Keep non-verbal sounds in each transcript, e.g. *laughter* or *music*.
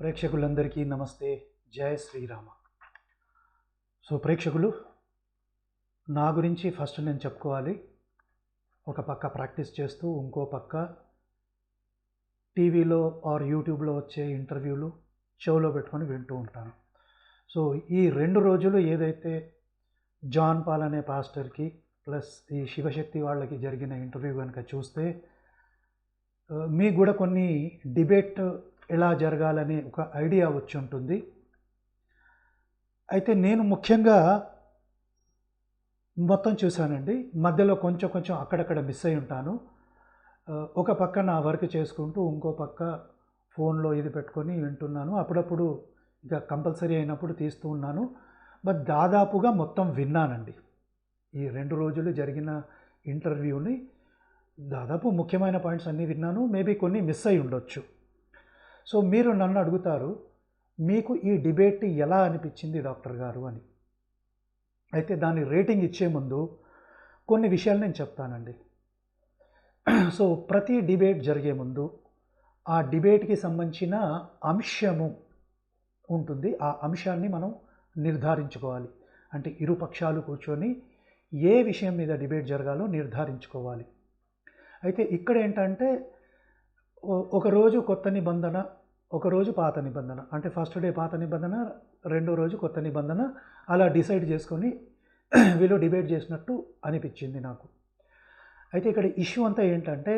ప్రేక్షకులందరికీ నమస్తే. జయ శ్రీరామ. సో ప్రేక్షకులు నా గురించి ఫస్ట్ నేను చెప్పుకోవాలి. ఒక పక్క ప్రాక్టీస్ చేస్తూ ఇంకో పక్క టీవీలో ఆర్ యూట్యూబ్లో వచ్చే ఇంటర్వ్యూలు షోలో పెట్టుకొని వింటూ ఉంటాను. సో ఈ రెండు రోజులు ఏదైతే జాన్ పాల్ అనే పాస్టర్కి ప్లస్ ఈ శివశక్తి వాళ్ళకి జరిగిన ఇంటర్వ్యూ కనుక చూస్తే మీకు కూడా కొన్ని డిబేట్ ఎలా జరగాలనే ఒక ఐడియా వచ్చి ఉంటుంది. అయితే నేను ముఖ్యంగా మొత్తం చూశానండి. మధ్యలో కొంచెం కొంచెం అక్కడక్కడ మిస్ అయి ఉంటాను. ఒక పక్క నా వర్క్ చేసుకుంటూ ఇంకో పక్క ఫోన్లో ఇది పెట్టుకొని వింటున్నాను. అప్పుడప్పుడు ఇక కంపల్సరీ అయినప్పుడు తీస్తూ ఉన్నాను. బట్ దాదాపుగా మొత్తం విన్నానండి. ఈ రెండు రోజులు జరిగిన ఇంటర్వ్యూని దాదాపు ముఖ్యమైన పాయింట్స్ అన్నీ విన్నాను. మేబీ కొన్ని మిస్ అయి ఉండొచ్చు. సో మీరు నన్ను అడుగుతారు మీకు ఈ డిబేట్ ఎలా అనిపించింది డాక్టర్ గారు అని. అయితే దాని రేటింగ్ ఇచ్చే ముందు కొన్ని విషయాలు నేను చెప్తానండి. సో ప్రతి డిబేట్ జరిగే ముందు ఆ డిబేట్కి సంబంధించిన అంశము ఉంటుంది. ఆ అంశాన్ని మనం నిర్ధారించుకోవాలి. అంటే ఇరు పక్షాలు కూర్చొని ఏ విషయం మీద డిబేట్ జరగాలో నిర్ధారించుకోవాలి. అయితే ఇక్కడ ఏంటంటే ఒకరోజు కొత్త నిబంధన ఒకరోజు పాత నిబంధన. అంటే ఫస్ట్ డే పాత నిబంధన రెండో రోజు కొత్త నిబంధన అలా డిసైడ్ చేసుకొని *clears throat* వీళ్ళు డిబేట్ చేసినట్టు అనిపించింది నాకు. అయితే ఇక్కడ ఇష్యూ అంతా ఏంటంటే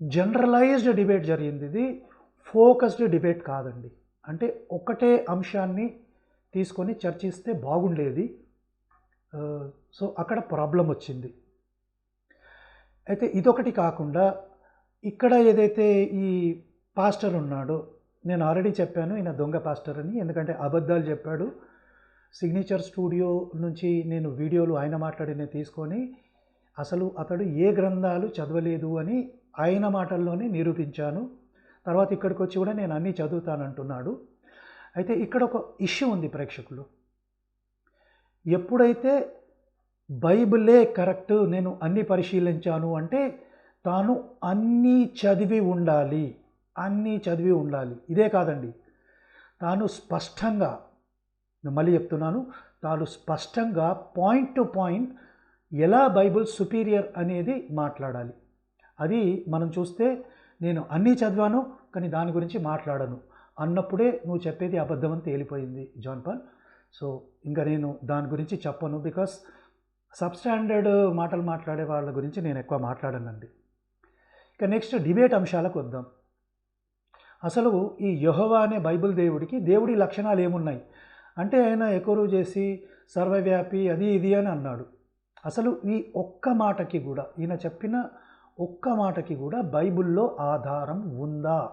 జనరలైజ్డ్ డిబేట్ జరిగింది ఇది ఫోకస్డ్ డిబేట్ కాదండి. అంటే ఒకటే అంశాన్ని తీసుకొని చర్చిస్తే బాగుండేది. సో అక్కడ ప్రాబ్లం వచ్చింది. అయితే ఇదొకటి కాకుండా ఇక్కడ ఏదైతే ఈ పాస్టర్ ఉన్నాడో నేను ఆల్రెడీ చెప్పాను ఈయన దొంగ పాస్టర్ అని ఎందుకంటే అబద్ధాలు చెప్పాడు. సిగ్నేచర్ స్టూడియో నుంచి నేను వీడియోలు ఆయన మాట్లాడినవి తీసుకొని అసలు అతడు ఏ గ్రంథాలు చదవలేదు అని ఆయన మాటల్లోనే నిరూపించాను. తర్వాత ఇక్కడికి వచ్చి కూడా నేను అన్నీ చదువుతానంటున్నాడు. అయితే ఇక్కడ ఒక ఇష్యూ ఉంది ప్రేక్షకులు. ఎప్పుడైతే బైబిలే కరెక్ట్ నేను అన్ని పరిశీలించాను అంటే తాను అన్నీ చదివి ఉండాలి. అన్నీ చదివి ఉండాలి. ఇదే కాదండి. తాను స్పష్టంగా మళ్ళీ చెప్తున్నాను తాను స్పష్టంగా పాయింట్ టు పాయింట్ ఎలా బైబుల్ సుపీరియర్ అనేది మాట్లాడాలి. అది మనం చూస్తే నేను అన్నీ చదివాను కానీ దాని గురించి మాట్లాడను. అన్నప్పుడే నువ్వు చెప్పేది అబద్ధం అని తేలిపోయింది జాన్ పాల్. సో ఇంకా నేను దాని గురించి చెప్పను బికాస్ సబ్స్టాండర్డ్ మాటలు మాట్లాడే వాళ్ళ గురించి నేను ఎక్కువ మాట్లాడనండి. ఇక నెక్స్ట్ డిబేట్ అంశాలకు వద్దాం. అసలు ఈ యహోవా అనే బైబిల్ దేవుడికి దేవుడి లక్షణాలు ఏమున్నాయి? అంటే ఆయన ఎకరు చేసి సర్వవ్యాపి అది ఇది అని అన్నాడు. అసలు ఈ ఒక్క మాటకి కూడా ఈయన చెప్పిన ఒక్క మాటకి కూడా బైబిల్లో ఆధారం ఉందా?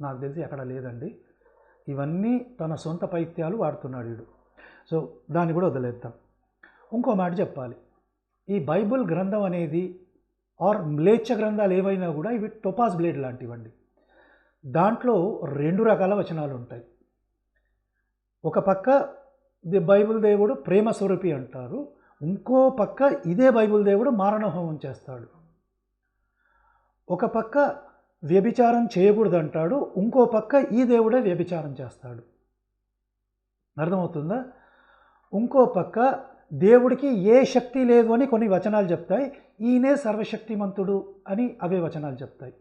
నాకు తెలిసి అక్కడ లేదండి. ఇవన్నీ తన సొంత పైత్యాలు వాడుతున్నాడు వీడు సో దాన్ని కూడా వదిలేద్దాం. ఇంకో మాట చెప్పాలి. ఈ బైబిల్ గ్రంథం అనేది ఆర్ మ్లేచ్ఛ గ్రంథాలు ఏవైనా కూడా ఇవి టొపాస్ బ్లేడ్ లాంటివండి. దాంట్లో రెండు రకాల వచనాలు ఉంటాయి. ఒక పక్క ది బైబిల్ దేవుడు ప్రేమ స్వరూపి అంటారు. ఇంకో పక్క ఇదే బైబిల్ దేవుడు మారణహోమం చేస్తాడు. ఒక పక్క వ్యభిచారం చేయకూడదు అంటాడు ఇంకో పక్క ఈ దేవుడే వ్యభిచారం చేస్తాడు. అర్థమవుతుందా? ఇంకో పక్క దేవుడికి ఏ శక్తి లేదు అని కొన్ని వచనాలు చెప్తాయి. ఈయనే సర్వశక్తిమంతుడు అని అవే వచనాలు చెప్తాయి.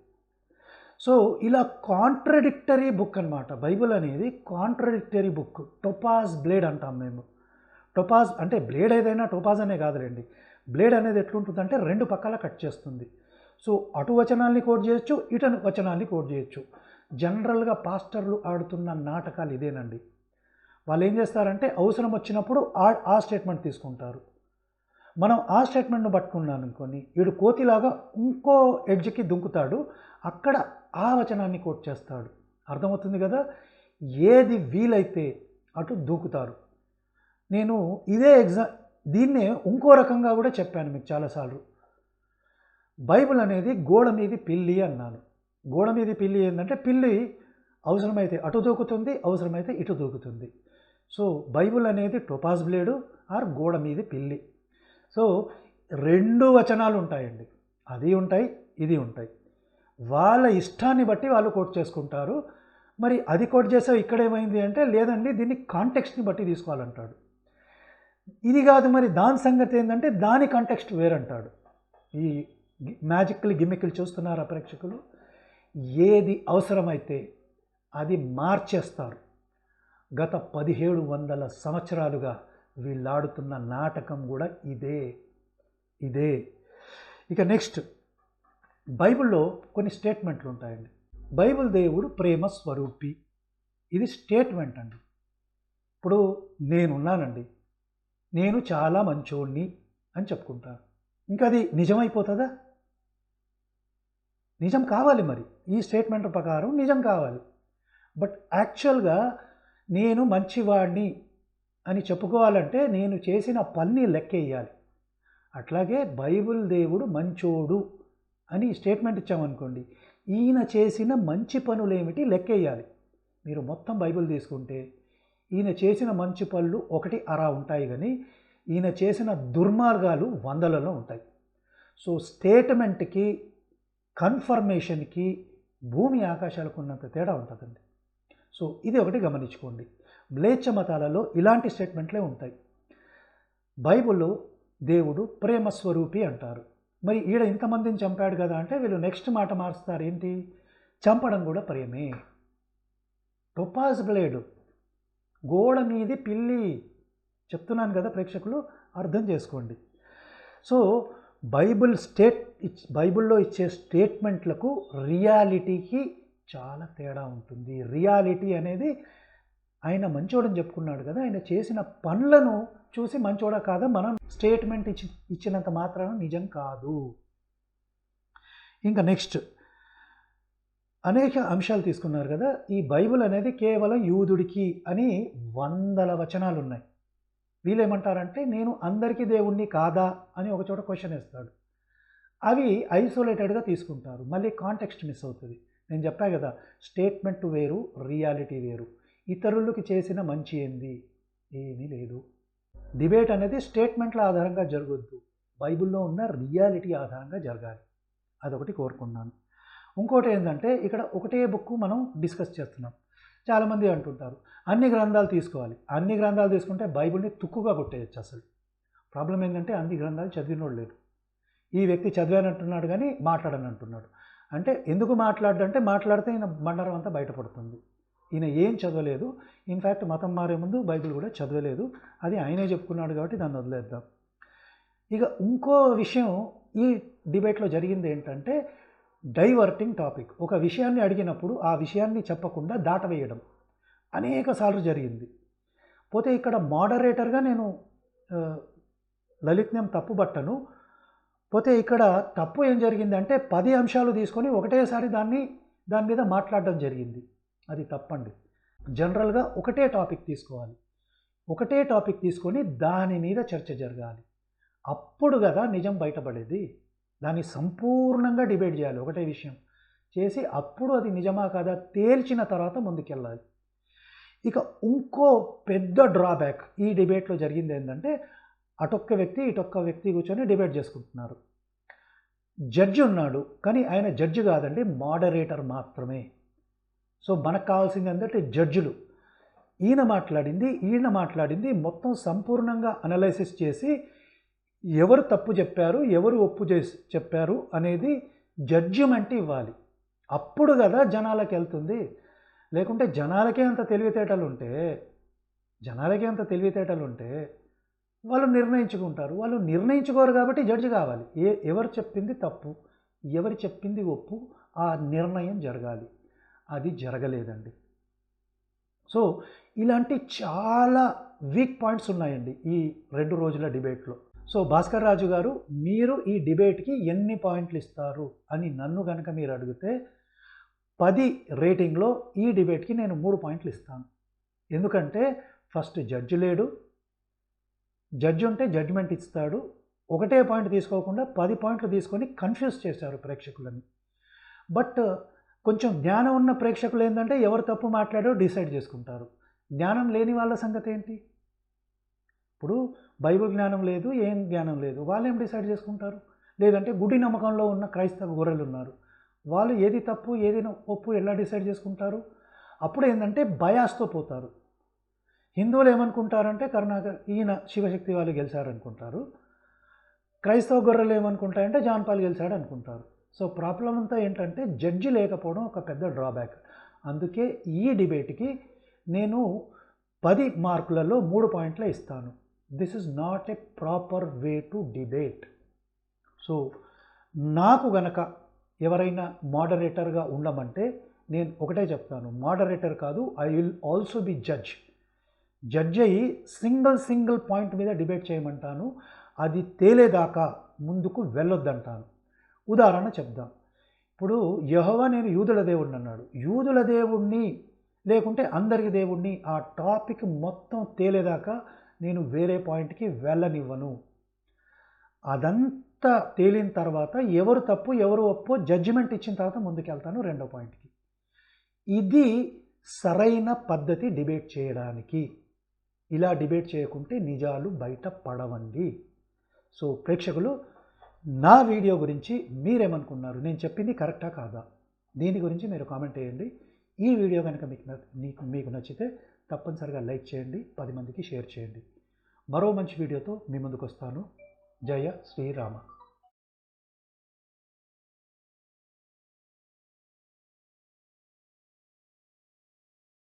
సో ఇలా కాంట్రడిక్టరీ బుక్ అన్నమాట. బైబిల్ అనేది కాంట్రడిక్టరీ బుక్. టొపాజ్ బ్లేడ్ అంటాం మేము. టొపాజ్ అంటే బ్లేడ్ ఏదైనా టొపాజ్ అనే కాదులేండి. బ్లేడ్ అనేది ఎట్లుంటుందంటే రెండు పక్కల కట్ చేస్తుంది. సో అటు వచనాల్ని కోట్ చేయొచ్చు ఇటు వచనాల్ని కోట్ చేయొచ్చు. జనరల్గా పాస్టర్లు ఆడుతున్న నాటకాలు ఇదేనండి. వాళ్ళు ఏం చేస్తారంటే అవసరం వచ్చినప్పుడు ఆ ఆ స్టేట్మెంట్ తీసుకుంటారు. మనం ఆ స్టేట్మెంట్ను పట్టుకున్నాను అనుకొని వీడు కోతిలాగా ఇంకో ఎడ్జ్కి దుంకుతాడు అక్కడ ఆ వచనాన్ని కోట్ చేస్తాడు. అర్థమవుతుంది కదా? ఏది వీలైతే అటు దూకుతారు. నేను ఇదే ఎగ్జా దీన్నే ఇంకో రకంగా కూడా చెప్పాను మీకు చాలాసార్లు. బైబిల్ అనేది గోడ మీది పిల్లి అన్నాను. గోడ మీది పిల్లి ఏంటంటే పిల్లి అవసరమైతే అటు దూకుతుంది అవసరమైతే ఇటు దూకుతుంది. సో బైబిల్ అనేది టొపాస్ బ్లేడు ఆర్ గోడ మీది పిల్లి. సో రెండు వచనాలు ఉంటాయండి. అది ఉంటాయి ఇది ఉంటాయి. వాళ్ళ ఇష్టాన్ని బట్టి వాళ్ళు కోట్ చేసుకుంటారు. మరి అది కోట్ చేసావు ఇక్కడ ఏమైంది అంటే లేదండి దీన్ని కాంటెక్స్ట్ని బట్టి తీసుకోవాలంటాడు. ఇది కాదు మరి దాని సంగతి ఏంటంటే దాని కాంటెక్స్ట్ వేరంటాడు. ఈ మ్యాజిక్లు గిమ్మిక్లు చూస్తున్నారా ప్రేక్షకులు? ఏది అవసరమైతే అది మార్చేస్తారు. గత పదిహేడు వందల సంవత్సరాలుగా వీళ్ళాడుతున్న నాటకం కూడా ఇదే. ఇదే. ఇక నెక్స్ట్ బైబిల్లో కొన్ని స్టేట్మెంట్లు ఉంటాయండి. బైబిల్ దేవుడు ప్రేమ స్వరూపి. ఇది స్టేట్మెంట్ అండి. ఇప్పుడు నేనున్నానండి. నేను చాలా మంచోడిని అని చెప్పుకుంటాను ఇంకా అది నిజమైపోతుందా? నిజం కావాలి మరి. ఈ స్టేట్మెంట్ ప్రకారం నిజం కావాలి. బట్ యాక్చువల్గా నేను మంచివాడిని అని చెప్పుకోవాలంటే నేను చేసిన పని లెక్కేయాలి. అట్లాగే బైబిల్ దేవుడు మంచోడు అని స్టేట్మెంట్ ఇచ్చామనుకోండి ఈయన చేసిన మంచి పనులేమిటి లెక్కేయాలి. మీరు మొత్తం బైబిల్ తీసుకుంటే ఈయన చేసిన మంచి పనులు ఒకటి అరా ఉంటాయి కానీ ఈయన చేసిన దుర్మార్గాలు వందలలో ఉంటాయి. సో స్టేట్మెంట్కి కన్ఫర్మేషన్కి భూమి ఆకాశాలకు ఉన్నంత తేడా ఉంటుందండి. సో ఇది ఒకటి గమనించుకోండి. మ్లేచ్ఛ మతాలలో ఇలాంటి స్టేట్మెంట్లే ఉంటాయి. బైబిల్లో దేవుడు ప్రేమ స్వరూపి అంటారు. మరి ఈడ ఇంతమందిని చంపాడు కదా అంటే వీళ్ళు నెక్స్ట్ మాట మారుస్తారు ఏంటి? చంపడం కూడా ప్రేమే. Topaz blade. గోడ మీది పిల్లి. చెప్తున్నాను కదా ప్రేక్షకులు అర్థం చేసుకోండి. సో బైబిల్ స్టేట్ ఇచ్ బైబిల్లో ఇచ్చే స్టేట్మెంట్లకు రియాలిటీకి చాలా తేడా ఉంటుంది. రియాలిటీ అనేది ఆయన మంచోడని చెప్పుకున్నాడు కదా ఆయన చేసిన పనులను చూసి మంచోడా కాదా? మనం స్టేట్మెంట్ ఇచ్చి ఇచ్చినంత మాత్రాన నిజం కాదు. ఇంకా నెక్స్ట్ అనేక అంశాలు తీసుకున్నారు కదా ఈ బైబిల్ అనేది కేవలం యూదుడికి అని వందల వచనాలు ఉన్నాయి వీళ్ళేమంటారంటే నేను అందరికీ దేవుణ్ణి కాదా? అని ఒక చోట క్వశ్చన్ వేస్తాడు. అవి ఐసోలేటెడ్గా తీసుకుంటారు. మళ్ళీ కాంటెక్స్ట్ మిస్ అవుతుంది. నేను చెప్పా కదా స్టేట్మెంట్ వేరు రియాలిటీ వేరు. ఇతరులకు చేసిన మంచి ఏంది? ఏమీ లేదు. డిబేట్ అనేది స్టేట్మెంట్ల ఆధారంగా జరగొద్దు. బైబిల్లో ఉన్న రియాలిటీ ఆధారంగా జరగాలి. అదొకటి కోరుకున్నాను. ఇంకోటి ఏంటంటే ఇక్కడ ఒకటే బుక్ మనం డిస్కస్ చేస్తున్నాం. చాలామంది అంటుంటారు అన్ని గ్రంథాలు తీసుకోవాలి. అన్ని గ్రంథాలు తీసుకుంటే బైబిల్ని తుక్కుగా కొట్టేయచ్చు అసలు. ప్రాబ్లం ఏంటంటే అన్ని గ్రంథాలు చదివినోడు లేడు. ఈ వ్యక్తి చదివానంటున్నాడు కానీ మాట్లాడనంటున్నాడు. అంటే ఎందుకు మాట్లాడంటే మాట్లాడితే ఈయన బండారం అంతా బయటపడుతుంది. ఈయన ఏం చదవలేదు. ఇన్ఫ్యాక్ట్ మతం మారే ముందు బైబిల్ కూడా చదవలేదు. అది ఆయనే చెప్పుకున్నాడు కాబట్టి దాన్ని వదిలేద్దాం. ఇక ఇంకో విషయం ఈ డిబేట్లో జరిగింది ఏంటంటే డైవర్టింగ్ టాపిక్. ఒక విషయాన్ని అడిగినప్పుడు ఆ విషయాన్ని చెప్పకుండా దాటవేయడం. అనేక సార్లు జరిగింది. పోతే ఇక్కడ మోడరేటర్గా నేను లలిత్యం తప్పుబట్టను. పోతే ఇక్కడ తప్పు ఏం జరిగిందంటే పది అంశాలు తీసుకొని ఒకటేసారి దాన్ని దాని మీద మాట్లాడడం జరిగింది. అది తప్పండి. జనరల్గా ఒకటే టాపిక్ తీసుకోవాలి. ఒకటే టాపిక్ తీసుకొని దాని మీద చర్చ జరగాలి. అప్పుడు కదా నిజం బయటపడేది. దాన్ని సంపూర్ణంగా డిబేట్ చేయాలి ఒకటే విషయం. చేసి అప్పుడు అది నిజమా కదా తేల్చిన తర్వాత ముందుకెళ్ళాలి. ఇక ఇంకో పెద్ద డ్రాబ్యాక్ ఈ డిబేట్లో జరిగింది ఏంటంటే అటొక్క వ్యక్తి ఇటొక్క వ్యక్తి కూర్చొని డిబేట్ చేసుకుంటున్నారు. జడ్జి ఉన్నాడు కానీ ఆయన జడ్జి కాదండి మోడరేటర్ మాత్రమే. సో మనకు కావాల్సింది ఏంటంటే జడ్జిలు. ఈయన మాట్లాడింది ఈయన మాట్లాడింది మొత్తం సంపూర్ణంగా అనలైసిస్ చేసి ఎవరు తప్పు చెప్పారు ఎవరు ఒప్పు చేసి చెప్పారు అనేది జడ్జిమెంట్ ఇవ్వాలి. అప్పుడు కదా జనాలకు వెళ్తుంది. లేకుంటే జనాలకే అంత తెలివితేటలు ఉంటే జనాలకే అంత తెలివితేటలు ఉంటే వాళ్ళు నిర్ణయించుకుంటారు. వాళ్ళు నిర్ణయించుకోరు కాబట్టి జడ్జి కావాలి. ఏ ఎవరు చెప్పింది తప్పు? ఎవరు చెప్పింది ఒప్పు? ఆ నిర్ణయం జరగాలి. అది జరగలేదండి. సో ఇలాంటి చాలా వీక్ పాయింట్స్ ఉన్నాయండి ఈ రెండు రోజుల డిబేట్లో. సో భాస్కర్ రాజు గారు మీరు ఈ డిబేట్కి ఎన్ని పాయింట్లు ఇస్తారు అని నన్ను కనుక మీరు అడిగితే పది రేటింగ్లో ఈ డిబేట్కి నేను మూడు పాయింట్లు ఇస్తాను. ఎందుకంటే ఫస్ట్ జడ్జి లేడు జడ్జి ఉంటే జడ్జిమెంట్ ఇస్తాడు. ఒకటే పాయింట్ తీసుకోకుండా పది పాయింట్లు తీసుకొని కన్ఫ్యూజ్ చేశారు ప్రేక్షకులని. బట్ కొంచెం జ్ఞానం ఉన్న ప్రేక్షకులు ఏంటంటే ఎవరు తప్పు మాట్లాడో డిసైడ్ చేసుకుంటారు. జ్ఞానం లేని వాళ్ళ సంగతి ఏంటి? ఇప్పుడు బైబిల్ జ్ఞానం లేదు ఏం జ్ఞానం లేదు. వాళ్ళు ఏం డిసైడ్ చేసుకుంటారు? లేదంటే గుడి నమ్మకంలో ఉన్న క్రైస్తవ గొర్రెలు ఉన్నారు. వాళ్ళు ఏది తప్పు ఏది ఒప్పు ఎలా డిసైడ్ చేసుకుంటారు? అప్పుడు ఏంటంటే బయాస్తో పోతారు. హిందువులు ఏమనుకుంటారంటే కరుణాకర్ ఈయన శివశక్తి వాళ్ళు గెలిచారనుకుంటారు. క్రైస్తవ గొర్రెలు ఏమనుకుంటాయంటే జాన్పాల్ గెలిచాడు అనుకుంటారు సో ప్రాబ్లం అంతా ఏంటంటే జడ్జి లేకపోవడం ఒక పెద్ద డ్రాబ్యాక్. అందుకే ఈ డిబేట్కి నేను పది మార్కులలో మూడు పాయింట్లే ఇస్తాను. This is not a proper way to debate. So నాకు గనక ఎవరైనా మోడరేటర్గా ఉండమంటే నేను ఒకటే చెప్తాను. మోడరేటర్ కాదు I will also be judge. Judge అయ్యి సింగిల్ సింగిల్ పాయింట్ మీద డిబేట్ చేయమంటాను. అది తేలేదాకా ముందుకు వెళ్ళొద్దంటాను. ఉదాహరణ చెప్దాం. ఇప్పుడు యహోవా నేను యూదుల దేవుడిని అన్నాడు. యూదుల దేవుణ్ణి లేకుంటే అందరికి దేవుణ్ణి ఆ టాపిక్ మొత్తం తేలేదాకా నేను వేరే పాయింట్కి వెళ్ళనివ్వను. అదంతా తేలిన తర్వాత ఎవరు తప్పు ఎవరు ఒప్పో జడ్జిమెంట్ ఇచ్చిన తర్వాత ముందుకెళ్తాను రెండో పాయింట్కి. ఇది సరైన పద్ధతి డిబేట్ చేయడానికి. ఇలా డిబేట్ చేయకుంటే నిజాలు బయట పడవండి. సో ప్రేక్షకులు నా వీడియో గురించి మీరేమనుకున్నారు? నేను చెప్పింది కరెక్టా కాదా? దీని గురించి మీరు కామెంట్ చేయండి. ఈ వీడియో కనుక మీకు న- మీకు మీకు నచ్చితే తప్పనిసరిగా లైక్ చేయండి పది మందికి షేర్ చేయండి. మరో మంచి వీడియోతో మీ ముందుకు వస్తాను జయ శ్రీరామ.